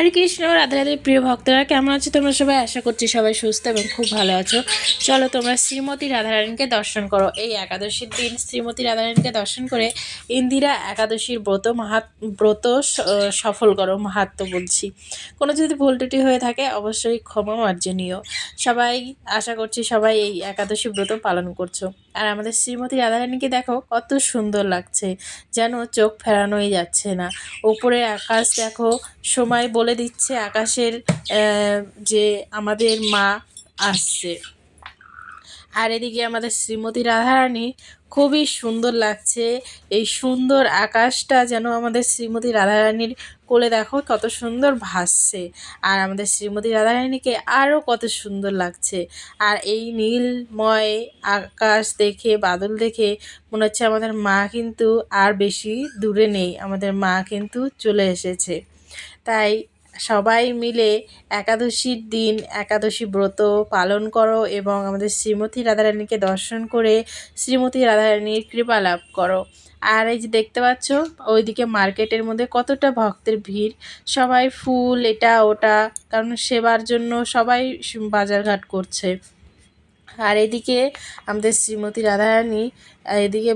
হরে কৃষ্ণ, রাধে রাধে প্রিয় ভক্তরা, কেমন আছো তোমরা সবাই? আশা করছি সবাই সুস্থ এবং খুব ভালো আছো। চলো তোমরা শ্রীমতী রাধারানীকে দর্শন করো। এই একাদশীর দিন শ্রীমতী রাধারানীকে দর্শন করে ইন্দিরা একাদশীর ব্রত মাহাত, ব্রত সফল করো, মাহাত্ম বলছি। কোনো যদি ভুল ত্রুটি হয়ে থাকে, অবশ্যই ক্ষমা মার্জনীয়। সবাই, আশা করছি সবাই এই একাদশী ব্রত পালন করছ। আর আমাদের শ্রীমতী রাধারানীকে দেখো কত সুন্দর লাগছে। যেন চোখ ফেরানোই যাচ্ছে না। ওপরে আকাশ দেখো, সময় বলে দিচ্ছে আকাশের যে আমাদের মা আসছে। আর এদিকে আমাদের শ্রীমতী রাধারানী খুবই সুন্দর লাগছে। এই সুন্দর আকাশটা যেন আমাদের শ্রীমতী রাধারানীর কোলে দেখো কত সুন্দর ভাসছে। আর আমাদের শ্রীমতী রাধারানীকে আরও কত সুন্দর লাগছে। আর এই নীলময় আকাশ দেখে, বাদল দেখে মনে হচ্ছে আমাদের মা কিন্তু আর বেশি দূরে নেই। আমাদের মা কিন্তু চলে এসেছে। তাই সবাই মিলে একাদশীর দিন, একাদশী ব্রত পালন করো এবং আমাদের শ্রীমতী রাধারানীকে দর্শন করে শ্রীমতী রাধারানীর কৃপা লাভ করো। আর এই যে দেখতে পাচ্ছ, ওইদিকে মার্কেটের মধ্যে কতটা ভক্তের ভিড়। সবাই ফুল, এটা, ওটা, কারণ সেবার জন্য সবাই বাজারঘাট করছে। আর এদিকে আমাদের শ্রীমতী রাধারানী, এদিকে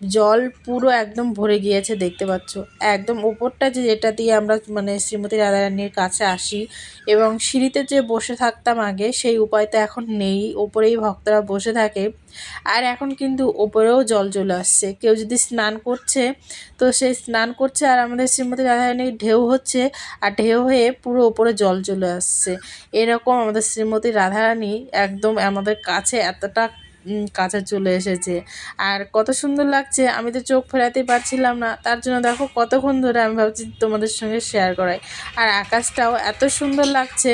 জল পুরো একদম ভরে গিয়েছে, দেখতে পাচ্ছ। একদম ওপরটা যে যেটা দিয়ে আমরা মানে শ্রীমতী রাধারানীর কাছে আসি এবং সিঁড়িতে যে বসে থাকতাম আগে, সেই উপায় তো এখন নেই। ওপরেই ভক্তরা বসে থাকে। আর এখন কিন্তু ওপরেও জল চলে আসছে। কেউ যদি স্নান করছে, তো সেই স্নান করছে আর আমাদের শ্রীমতী রাধারানীর ঢেউ হচ্ছে আর ঢেউ হয়ে পুরো ওপরে জল চলে আসছে। এরকম আমাদের শ্রীমতী রাধারানী একদম আমাদের কাছে এতটা কাছে চলে এসেছে। আর কত সুন্দর লাগছে, আমি তো চোখ ফেরাতেই পারছিলাম না। তার জন্য দেখো কতক্ষণ ধরে আমি ভাবছি তোমাদের সঙ্গে শেয়ার করাই। আর আকাশটাও এত সুন্দর লাগছে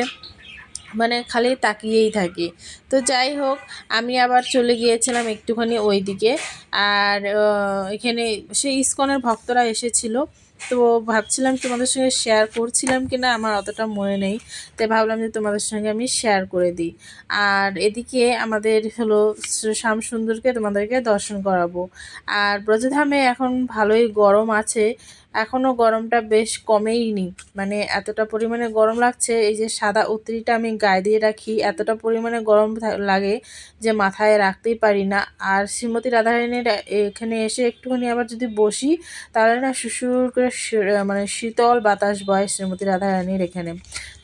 মানে খালি তাকিয়েই থাকি। তো যাই হোক, আমি আবার চলে গিয়েছিলাম একটুখানি ওই দিকে আর এখানে সেই ইস্কনের ভক্তরা এসেছিল। তো ভাবছিলাম তোমাদের সঙ্গে শেয়ার করছিলাম কি না আমার অতটা মনে নেই। তাই ভাবলাম যে তোমাদের সঙ্গে আমি শেয়ার করে দিই। আর এদিকে আমাদের হলো শ্যামসুন্দরকে তোমাদেরকে দর্শন করাবো। আর ব্রজধামে এখন ভালোই গরম আছে। এখনও গরমটা বেশ কমেইনি মানে এতটা পরিমাণে গরম লাগছে, এই যে সাদা উত্রিটা আমি গায়ে দিয়ে রাখি, এতটা পরিমাণে গরম লাগে যে মাথায় রাখতেই পারি না। আর শ্রীমতী রাধারানীর এখানে এসে একটুখানি আবার যদি বসি, তাহলে না সুসুর করে মানে শীতল বাতাস বয় শ্রীমতী রাধারানীর এখানে।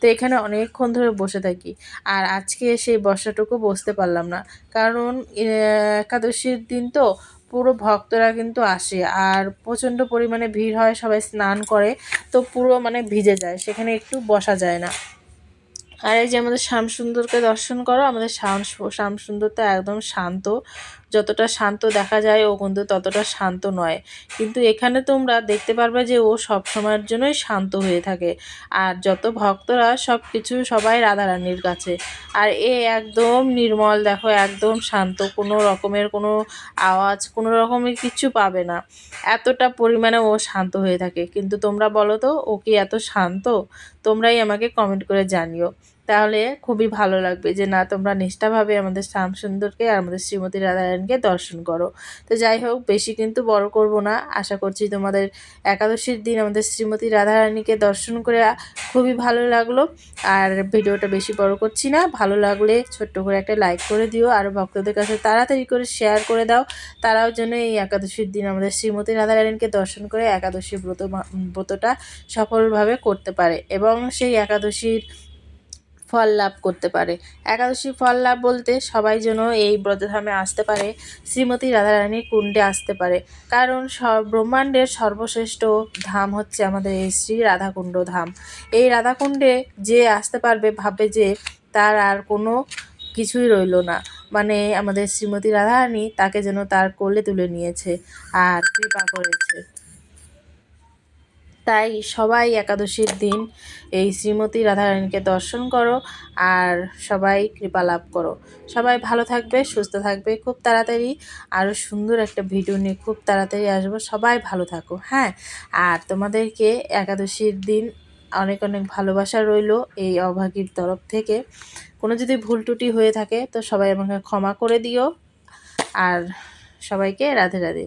তো এখানে অনেকক্ষণ ধরে বসে থাকি। আর আজকে সেই বসাটুকু বসতে পারলাম না। কারণ একাদশীর দিন তো পুরো ভক্তরা কিন্তু আসে আর প্রচণ্ড পরিমাণে ভিড় হয়, সবাই স্নান করে, তো পুরো মানে ভিজে যায়, সেখানে একটু বসা যায় না। আর এই যে আমাদের শ্যামসুন্দরকে দর্শন করো, আমাদের শ্যাম শ্যামসুন্দর তো একদম শান্ত যতটা শান্ত দেখা যায়, ও কিন্তু ততটা শান্ত নয়। কিন্তু এখানে তোমরা দেখতে পারবে যে, ও সব সময়ের জন্যই শান্ত হয়ে থাকে। আর যত ভক্তরা সব কিছু সবাই রাধারানীর কাছে। আর এ একদম নির্মল, দেখো, একদম শান্ত। কোনো রকমের কোনো আওয়াজ, কোনো রকমের কিচ্ছু পাবে না। এতটা পরিমাণে ও শান্ত হয়ে থাকে। কিন্তু তোমরা বলো তো, ও কি এত শান্ত? তোমরাই আমাকে কমেন্ট করে জানিও। তাহলে খুবই ভালো লাগবে যে, না, তোমরা নিষ্ঠাভাবে আমাদের শ্যাম সুন্দরকে আর আমাদের শ্রীমতী রাধারায়ণকে দর্শন করো। তো যাই হোক, বেশি কিন্তু বড় করব না। আশা করছি তোমাদের একাদশীর দিন আমাদের শ্রীমতী রাধারানীকে দর্শন করে খুবই ভালো লাগল। আর ভিডিওটা বেশি বড় করছি না। ভালো লাগলে ছোট্ট করে একটা লাইক করে দিও। আর ভক্তদের কাছে তাড়াতাড়ি করে শেয়ার করে দাও। তারাও যেন এই একাদশীর দিন আমাদের শ্রীমতী রাধারানীকে দর্শন করে একাদশী ব্রত ব্রতটা সফলভাবে করতে পারে। এবং সেই একাদশীর ফল লাভ করতে পারে। একাদশী ফল লাভ বলতে সবাই যেন এই ব্রতধামে আসতে পারে, শ্রীমতী রাধারানীর কুণ্ডে আসতে পারে। কারণ ব্রহ্মাণ্ডের সর্বশ্রেষ্ঠ ধাম হচ্ছে আমাদের এই শ্রী রাধাকুণ্ড ধাম। এই রাধাকুণ্ডে যে আসতে পারবে ভাবে যে তার আর কোনো কিছুই রইল না। মানে আমাদের শ্রীমতী রাধারানী তাকে যেন তার কোলে তুলে নিয়েছে আর কৃপা করেছে। তাই সবাই একাদশীর দিন এই শ্রীমতী রাধারানীকে দর্শন করো আর সবাই কৃপা লাভ করো। সবাই ভালো থাকবে, সুস্থ থাকবে, খুব তাড়াতাড়ি আরও সুন্দর একটা ভিডিও নিয়ে খুব তাড়াতাড়ি আসব। সবাই ভালো থাকো হ্যাঁ? আর তোমাদেরকে একাদশীর দিন অনেক অনেক ভালোবাসা রইল এই অভাগীর তরফ থেকে। কোনো যদি ভুল ত্রুটি হয়ে থাকে তো সবাই আমাকে ক্ষমা করে দিও। আর সবাইকে রাধে রাধে।